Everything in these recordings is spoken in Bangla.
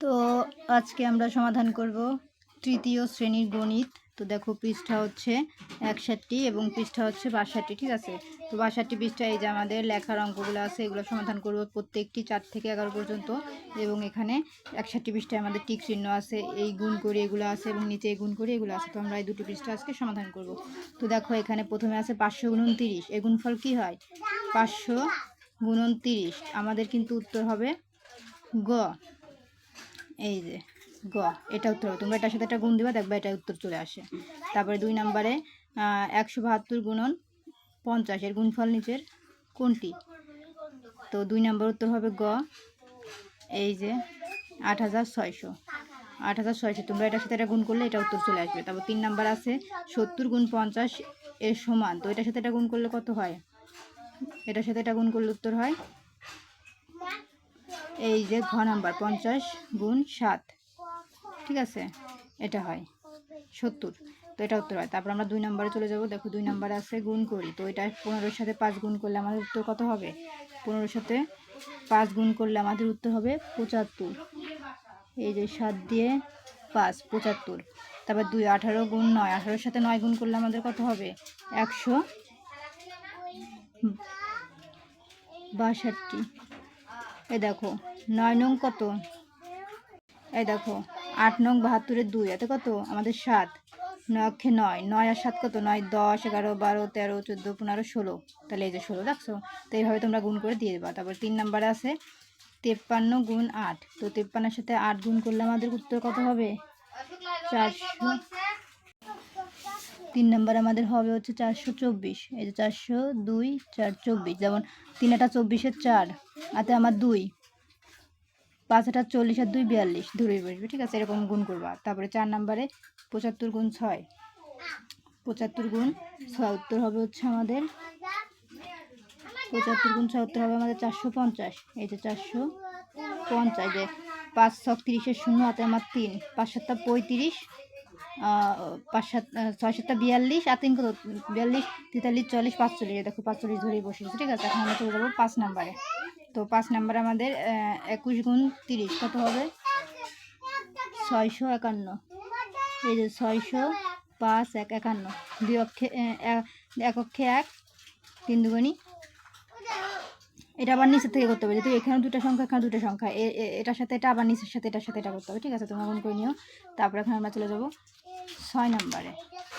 তো আজকে আমরা সমাধান করব তৃতীয় শ্রেণির গণিত। তো দেখো পৃষ্ঠা হচ্ছে একষট্টি এবং পৃষ্ঠা হচ্ছে বাষট্টি, ঠিক আছে? তো বাষট্টি পৃষ্ঠা, এই যে আমাদের লেখার অঙ্কগুলো আছে, এগুলো সমাধান করব প্রত্যেকটি চার থেকে এগারো পর্যন্ত। এবং এখানে একষট্টি পৃষ্ঠায় আমাদের টিক চিহ্ন আছে, এই গুণ করি এগুলো আছে এবং নিচে এই গুণ করি এগুলো আছে। তো আমরা এই দুটি পৃষ্ঠা আজকে সমাধান করব। তো দেখো এখানে প্রথমে আছে পাঁচশো উনত্রিশ এই গুণফল কী হয়? পাঁচশো উনত্রিশ আমাদের কিন্তু উত্তর হবে গ। এই যে গ এটা উত্তর হবে। তোমরা এটার সাথে একটা গুণ দিবা, দেখবে এটা উত্তর চলে আসে। তারপরে দুই নম্বরে একশো বাহাত্তর গুণন পঞ্চাশ, এর গুণফল নিচের কোনটি? তো দুই নম্বর উত্তর হবে গ, এই যে আট হাজার ছয়শো। আট হাজার ছয়শো, তোমরা এটার সাথে এটা গুণ করলে এটা উত্তর চলে আসবে। তারপর তিন নাম্বার আছে, সত্তর গুণ পঞ্চাশ এর সমান। তো এটার সাথে এটা গুণ করলে কত হয়? এটার সাথে এটা গুণ করলে উত্তর হয় এই যে ঘ নাম্বার, পঞ্চাশ গুণ সাত। ঠিক আছে? এটা হয়। সত্তর। তো এটা উত্তর হয়। তারপর আমরা দুই নম্বরে চলে যাব। দেখো দুই নম্বরে আছে গুণ করি। তো এটা পনেরোর সাথে পাঁচ গুণ করলে আমাদের উত্তর কত হবে? পনেরোর সাথে পাঁচ গুণ করলে আমাদের উত্তর হবে পঁচাত্তর। এই যে সাত দিয়ে পাঁচ, পঁচাত্তর। তারপর দুই, আঠারো গুণ নয়। আঠারোর সাথে নয় গুণ করলে আমাদের কত হবে? একশো বাষট্টি। এই দেখো, নয় নং কত? এই দেখো, আট নং বাহাত্তরের দুই, এতে কত? আমাদের সাত। নয় অক্ষে নয় নয় আর সাত কত? নয়, দশ, এগারো, বারো, তেরো, চোদ্দ, পনেরো, ষোলো। তাহলে এই যে ষোলো, দেখছ? তো এইভাবে তোমরা গুণ করে দিয়ে দেবা। তারপর তিন নাম্বারে আছে, তেপ্পান্ন গুণ আট। তো তেপ্পান্নের সাথে আট গুণ করলে আমাদের উত্তর কত হবে? চারশো তিন নাম্বার আমাদের হবে হচ্ছে চারশো চব্বিশ। এই যে চারশো দুই, চার চব্বিশ, যেমন তিন একটা চব্বিশের চার আতে আমার দুই। পাঁচ একটা চল্লিশ আর দুই বিয়াল্লিশ ধরেই বসবে, ঠিক আছে? এরকম গুণ করবা। তারপরে চার নাম্বারে পঁচাত্তর গুণ ছয়। পঁচাত্তর গুণ ছয় উত্তর হবে হচ্ছে আমাদের, পঁচাত্তর গুণ ছয় উত্তর হবে আমাদের চারশো পঞ্চাশ। এই যে চারশো পঞ্চাশ যে পাঁচ ছক তিরিশের শূন্য হাতে আমার তিন। পাঁচ সাতটা পঁয়ত্রিশ পাঁচ সাত ছয় সাতটা বিয়াল্লিশ আর বিয়াল্লিশ, তেতাল্লিশ চল্লিশ পাঁচচল্লিশ দেখো পাঁচচল্লিশ ধরেই বসে ঠিক আছে? এখন আমরা চলে যাব পাঁচ নাম্বারে। তো পাঁচ নাম্বারে আমাদের একুশ গুণ তিরিশ, কত হবে? ছয়শো একান্ন। এই যে ছয়শো পাঁচ এক একান্ন। দুই অক্ষে এক অক্ষে এক, তিন দুগুণি এটা আবার নিচের থেকে করতে হবে। যেহেতু এখানে দুটো সংখ্যা এখানে দুটো সংখ্যা। এটার সাথে এটা, আবার নিচের সাথে এটার সাথে এটা করতে হবে। ঠিক আছে, তোমরা গুণ করে নিও। তারপর এখন আমরা চলে যাব ছয় নম্বরে।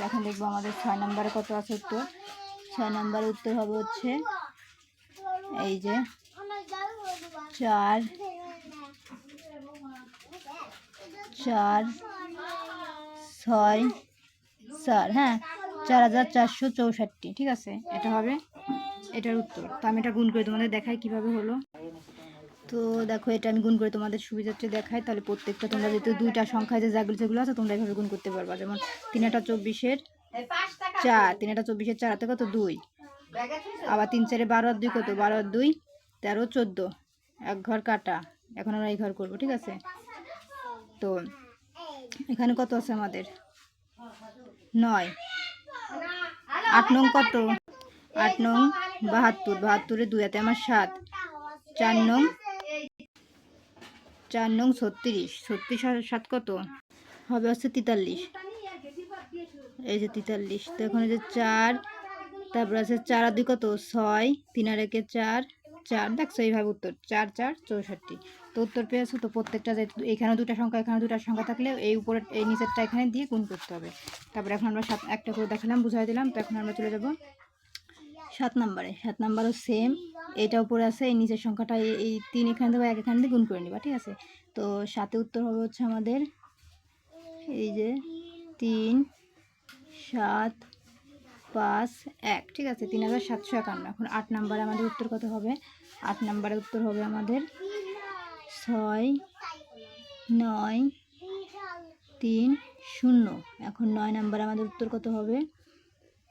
এখন দেখব আমাদের ছয় নম্বরে কত আছে উত্তর। ছয় নম্বরে উত্তর হবে হচ্ছে এই যে চার চার, ছয়, চার হ্যাঁ চার হাজার চারশো চৌষট্টি। ঠিক আছে, এটা হবে এটার উত্তর। তো আমি এটা গুণ করে তোমাদের দেখাই কীভাবে হলো। তো দেখো, এটা আমি গুণ করে তোমাদের সুবিধার্থে দেখাই। তাহলে প্রত্যেকটা তোমরা যেহেতু দুইটা সংখ্যায় যে যেগুলো যেগুলো আছে, তোমরা এভাবে গুণ করতে পারবা। যেমন তিন একটা চব্বিশের চার তিন একটা চব্বিশের চার হাতে কত? দুই। আবার তিন চারে বারো আর দুই কত? বারো আর দুই, তেরো, চোদ্দ। এক ঘর কাটা। এখন আমরা এই ঘর করব, ঠিক আছে? তো এখানে কত আছে আমাদের? নয়। আট নং কত? আট নং বাহাত্তর, বাহাত্তরে দুই হাতে আমার সাত। চার নং চার নং ছত্রিশ ছত্রিশ সাত কত? হবে হচ্ছে তেতাল্লিশ। এই যে তেতাল্লিশ, তো এখন যে চার, তারপর আছে চার আর দুই কত? ছয়, তিন আর একে চার চার। দেখছ এইভাবে উত্তর, চার চার, চৌষট্টি। তো উত্তর পেয়েছ তো প্রত্যেকটা এখানে দুটো সংখ্যা, এখানে দুটো সংখ্যা থাকলে এই উপরে এই নিচেরটা এখানে দিয়ে গুণ করতে হবে। তারপরে এখন আমরা সাত, একটা করে দেখালাম, বুঝাই দিলাম। তো এখন আমরা চলে যাব সাত নাম্বারে, সাত নাম্বারও সেম এটা উপরে আছে, এই নিচের সংখ্যাটা, এই- তিন এখানে দেবো এক এখানে দিয়ে গুণ করে নিবা, ঠিক আছে? তো সাথে উত্তর হবে হচ্ছে আমাদের, এই যে তিন, সাত, পাঁচ, এক, ঠিক আছে? তিন হাজার সাতশো একান্ন, এখন আট নাম্বারে আমাদের উত্তর কত হবে? আট নাম্বারে উত্তর হবে আমাদের ছয়, নয়, তিন, শূন্য, এখন নয় নাম্বারে আমাদের উত্তর কত হবে?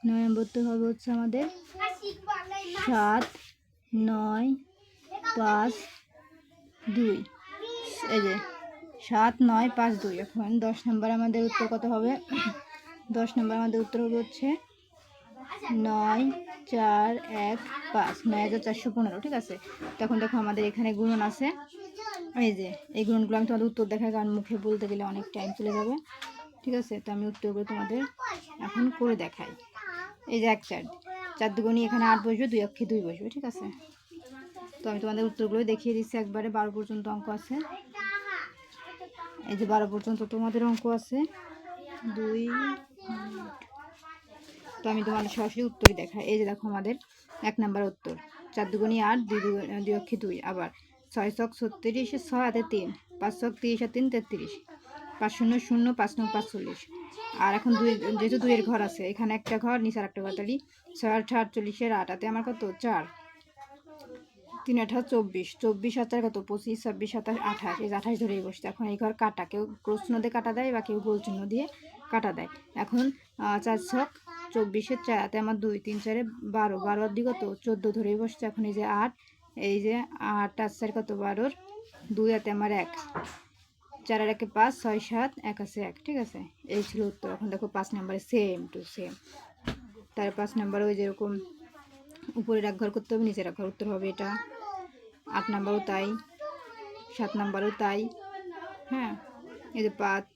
নয় নম্বর হবে হচ্ছে আমাদের সাত, নয়, পাঁচ, দুই। এই যে, সাত, নয়, পাঁচ, দুই। এখন দশ নম্বর আমাদের উত্তর কত হবে? দশ নম্বর আমাদের উত্তর হবে হচ্ছে নয়, চার, এক, পাঁচ। নয় হাজার চারশো পনেরো, ঠিক আছে? তখন দেখো আমাদের এখানে গুণন আছে। এই যে, এই গুণগুলো আমি তোমাদের উত্তর দেখাই, কারণ মুখে বলতে গেলে অনেক টাইম চলে যাবে। ঠিক আছে? তো আমি উত্তরগুলো তোমাদের এখন করে দেখাই। এই যে এক চার চার দুগুণি এখানে আট বসবে, দুই অক্ষে দুই বসবে, ঠিক আছে? তো আমি তোমাদের উত্তরগুলো দেখিয়ে দিচ্ছি একবারে, বারো পর্যন্ত অঙ্ক আছে। এই যে বারো পর্যন্ত তোমাদের অঙ্ক আছে। দুই, তো আমি তোমাদের সরাসরি উত্তরই দেখাই। এই যে দেখো আমাদের এক নাম্বার উত্তর। চার দুগুণি আট দুই দুই অক্ষে দুই, আবার ছয় ছক ছত্রিশ, ছয় হাতে তিন, পাঁচ ছক তিরিশ আর তিন তেত্রিশ। পাঁচ শূন্য শূন্য পাঁচ নয় পাঁচচল্লিশ। আর এখন দুই যেহেতু দুইয়ের ঘর আছে, এখানে একটা ঘর, নিচে আর একটা ঘর। তাহলে ছয় আট আটচল্লিশের আট হাতে আমার কত? চার। তিন আঠাশ চব্বিশ। চব্বিশ চার কত? পঁচিশ, ছাব্বিশ, সাতাশ, আঠাশ। এই আঠাশ ধরেই বসছে। এখন এই ঘর কাটা। কেউ ক্রোশ চিহ্ন দিয়ে কাটা দেয় বা কেউ গোল চিহ্ন দিয়ে কাটা দেয়। এখন চার ছক, চব্বিশের চার হাতে আমার দুই, তিন, চারে বারো। বারো দুই কত? চোদ্দ ধরেই বসছে। এখন এই যে আট, এই যে আট আর চার কত? বারোর দুই হাতে আমার এক। চার আর একে পাঁচ, ছয়, সাত, এক আছে এক, ঠিক আছে? এই ছিল উত্তর। এখন দেখো পাঁচ নাম্বারে সেম টু সেম তার পাঁচ নাম্বার ওই যেরকম উপরে এক করতে হবে নিচের এক ঘর উত্তর হবে এটা। আট নাম্বারও তাই। সাত নাম্বারও তাই। হ্যাঁ? এই যে পাঁচ,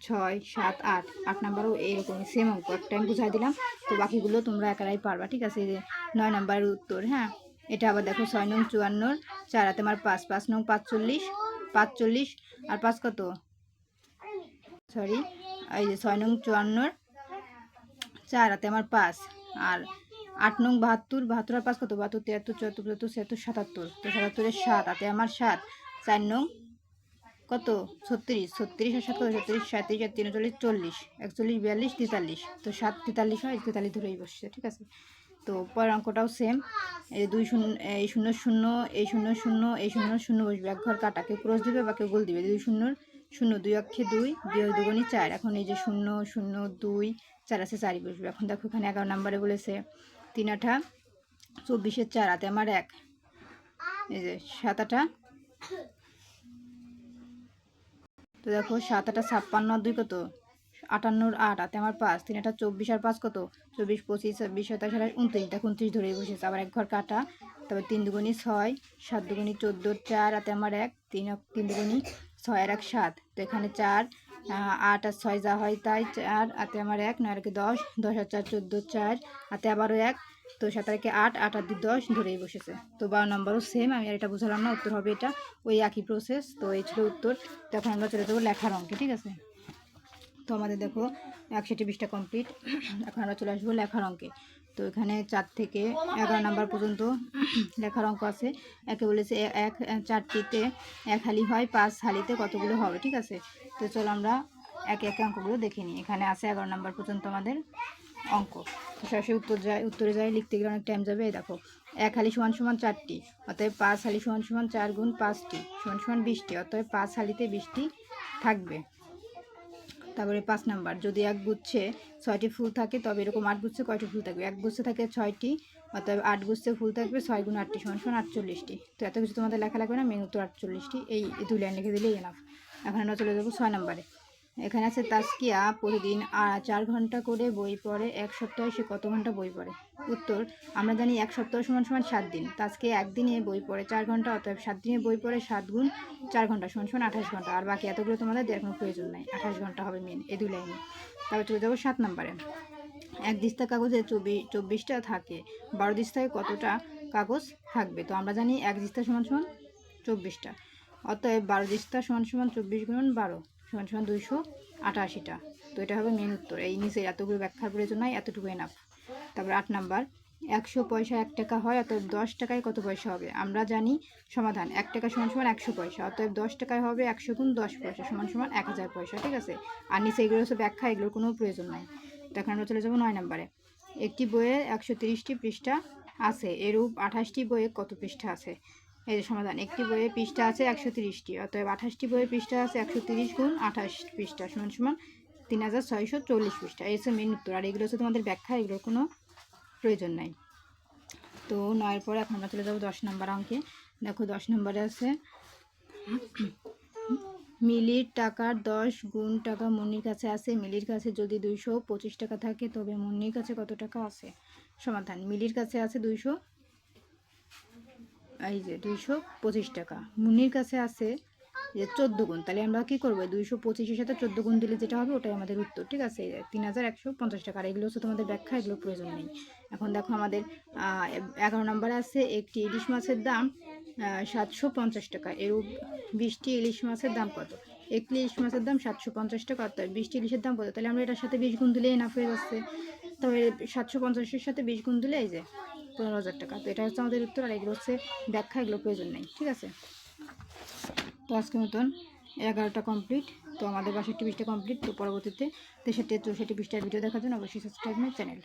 ছয়, সাত, আট। আট নাম্বারও এইরকমই সেম অঙ্ক। একটা আমি বুঝাই দিলাম। তো বাকিগুলো তোমরা একারাই পারবা, ঠিক আছে? এই যে নয় নাম্বারের উত্তর হ্যাঁ? এটা আবার দেখো ছয় নং চুয়ান্নর চার হাতে আমার পাঁচ পাঁচ নং পাঁচচল্লিশ পাঁচচল্লিশ আর পাঁচ কত? সরি এই যে ছয় নং চুয়ান্নর চার, হাতে আমার পাঁচ। আর আট নং বাহাত্তর বাহাত্তর আর পাঁচ কত? বাহাত্তর, তিয়াত্তর, চুয়াত্তর, পঁচাত্তর, ছিয়াত্তর, সাতাত্তর। তো সাতাত্তরের সাত, হাতে আমার সাত। চার নং কত? ছত্রিশ। ছত্রিশ আর সাত কত? ছত্রিশ, সাঁত্রিশ, আর তিনচল্লিশ, চল্লিশ। একচল্লিশ, বিয়াল্লিশ, তেতাল্লিশ। তো সাত তেতাল্লিশ হয়, তেতাল্লিশ ধরেই বসছে, ঠিক আছে? তো পরের অঙ্কটাও সেম এই দুই শূন্য, এই শূন্য শূন্য, এই শূন্য শূন্য, এই শূন্য শূন্য বসবে। এক ঘর কাটা কেউ ক্রস দিবে বা কেউ গোল দিবে। দুই শূন্য শূন্য দুই অক্ষে দুই দুই দুগুণি চার। এখন এই যে শূন্য শূন্য দুই, চার আছে, চারই বসবে। এখন দেখো এখানে এগারো নাম্বারে বলেছে, তিন আঠা চব্বিশের চার, হাতে আমার এক। এই যে সাত আঠা তো দেখো সাত আটা ছাপ্পান্ন দুই কত? আটান্নর আট হাতে আমার পাঁচ, তিন, আটা চব্বিশ, আর পাঁচ কত? চব্বিশ, পঁচিশ, ছাব্বিশ, সাতাশ, আঠাশ, উনত্রিশ, দেখো উনত্রিশ ধরেই বসেছে, আবার এক ঘর কাটা, তারপর তিন দুগুনি ছয়, সাত দুগুনি চোদ্দ, চার হাতে আমার এক, তিন তিন দুগুনি ছয়, আর এক, সাত, তো এখানে চার আট আর ছয় যা হয় তাই চার হাতে আমার এক, নয়, আর একে দশ দশ আর চার, চোদ্দ, চার হাতে আবারও এক, তো সাত আর একে আট আট আর দুই, দশ ধরেই বসেছে, তো বারো নম্বরও সেম আমি আর এটা বুঝালাম না, উত্তর হবে এটা, ওই একই প্রসেস তো এই ছিল উত্তর, তো এখন আমরা চলে যাব লেখার অঙ্কে, ঠিক আছে? তো আমাদের দেখো একষট্টি বিশটা কমপ্লিট এখন আমরা চলে আসব লেখার অঙ্কে। তো এখানে চার থেকে এগারো নাম্বার পর্যন্ত লেখার অঙ্ক আছে। একে বলেছে এক, চারটিতে এক হালি হয়, পাঁচ হালিতে কতগুলো হবে, ঠিক আছে? তো চলো আমরা একে একে অঙ্কগুলো দেখে নিই। এখানে আছে এগারো নাম্বার পর্যন্ত আমাদের অঙ্ক। তো সরাসরি উত্তর যায়, উত্তরে যায়, লিখতে গেলে অনেক টাইম যাবে। এই দেখো, এক হালি সমান সমান চারটি, অতএব পাঁচ হালি সমান সমান চার গুণ পাঁচটি, সমান সমান বিশটি, অতএব পাঁচ হালিতে বিশটি থাকবে। তারপরে পাঁচ নাম্বার, যদি এক গুচ্ছে ছয়টি ফুল থাকে, তবে এরকম আট গুচ্ছে কয়টি ফুল থাকবে? এক গুচ্ছে থাকে ছয়টি অর্থাৎ আট গুচ্ছে ফুল থাকবে ছয় গুণ আটটি সমান সমান আটচল্লিশটি। তো এত কিছু তোমাদের লেখা লাগবে না, মেনু তো আটচল্লিশটি, এই দুই লাইন লিখে দিলেই এনাফ এখন আমরা চলে যাব ছয় নম্বরে। এখানে আছে তাস্কিয়া প্রতিদিন চার ঘণ্টা করে বই পড়ে, এক সপ্তাহে সে কত ঘণ্টা বই পড়ে? উত্তর, আমরা জানি এক সপ্তাহ সমান সমান সাত দিন। তাজকে একদিনে বই পড়ে চার ঘণ্টা, অতএব সাত দিনে বই পড়ে সাত গুণ চার ঘণ্টা সমান সমান আঠাশ ঘণ্টা। আর বাকি এতগুলো তোমাদের দেওয়ার কোনো প্রয়োজন নাই। আঠাশ ঘণ্টা হবে মেন এই দুই লাইনে। তারপর চলে যাব সাত নম্বরে। এক দিস্তা কাগজে চব্বিশ চব্বিশটা থাকে। বারো দিস্তায় কতটা কাগজ থাকবে? তো আমরা জানি এক দিস্তা সমান সমান চব্বিশটা। অতএব বারো দিস্তা সমান সমান চব্বিশ গুণ বারো। সমান সমান দুইশো আটাশিটা। তো এটা হবে মেন উত্তর। এই নিচে এতগুলো ব্যাখ্যার প্রয়োজন নাই এতটুকু এনাফ তারপর আট নাম্বার, একশো পয়সা এক টাকা হয়, অতএব দশ টাকায় কত পয়সা হবে? আমরা জানি সমাধান, এক টাকা সমান সমান একশো পয়সা, অতএব দশ টাকায় হবে একশো গুণ দশ পয়সা, সমান সমান এক হাজার পয়সা, ঠিক আছে? আর নিচে এগুলো হচ্ছে ব্যাখ্যা, এগুলোর কোনো প্রয়োজন নাই। তো এখন আমরা চলে যাব নয় নাম্বারে। একটি বইয়ে একশো তিরিশটি পৃষ্ঠা আছে, এরূপ আঠাশটি বইয়ে কত পৃষ্ঠা আছে? এই সমাধান, একটি বইয়ের পৃষ্ঠা আছে একশো তিরিশটি, অতএব আঠাশটি বইয়ে পৃষ্ঠা আছে একশো তিরিশ গুণ আঠাশ পৃষ্ঠা সমান সমান তিন হাজার ছয়শো চল্লিশ পৃষ্ঠা। এই হচ্ছে মেন উত্তর, আর এগুলো হচ্ছে তোমাদের ব্যাখ্যা, এগুলোর কোনো প্রয়োজন নাই। তো নয়ের পরে এখন আমরা চলে যাব দশ নম্বর অঙ্কে। দেখো দশ নম্বরে আছে, মিলির টাকার দশ গুণ টাকা মুন্নির কাছে আছে, মিলির কাছে যদি দুইশো পঁচিশ টাকা থাকে, তবে মুন্নির কাছে কত টাকা আছে? সমাধান, মিলির কাছে আছে দুইশো এই যে দুইশো পঁচিশ টাকা। মুনির কাছে আছে যে চোদ্দ গুণ। তাহলে আমরা কী করব? দুইশো পঁচিশের সাথে চোদ্দ গুণ দিলে যেটা হবে, ওটাই আমাদের উত্তর, ঠিক আছে? তিন হাজার একশো পঞ্চাশ টাকা। আর এগুলো হচ্ছে তোমাদের ব্যাখ্যা, এগুলো প্রয়োজন নেই। এখন দেখো আমাদের এগারো নম্বরে আছে একটি ইলিশ মাছের দাম সাতশো পঞ্চাশ টাকা। এর বিশটি ইলিশ মাছের দাম কত? একটি ইলিশ মাছের দাম সাতশো পঞ্চাশ টাকা, অর্থাৎ বিশটি ইলিশের দাম কত? তাহলে আমরা এটার সাথে বিশ গুণ দিলেই না হয়ে যাচ্ছে। তবে সাতশো পঞ্চাশের সাথে বিশ গুণ দিলে এই যে পনেরো হাজার টাকা। তো এটা হচ্ছে আমাদের উত্তর আর এগুলো হচ্ছে ব্যাখ্যা, এগুলো প্রয়োজন নেই, ঠিক আছে? তো আজকের মতন এগারোটা কমপ্লিট। তো আমাদের বাষট্টি বিশটা কমপ্লিট। তো পরবর্তীতে তেষট্টি চৌষট্টি বিশটার ভিডিও দেখার জন্য অবশ্যই সাবস্ক্রাইব মাই চ্যানেল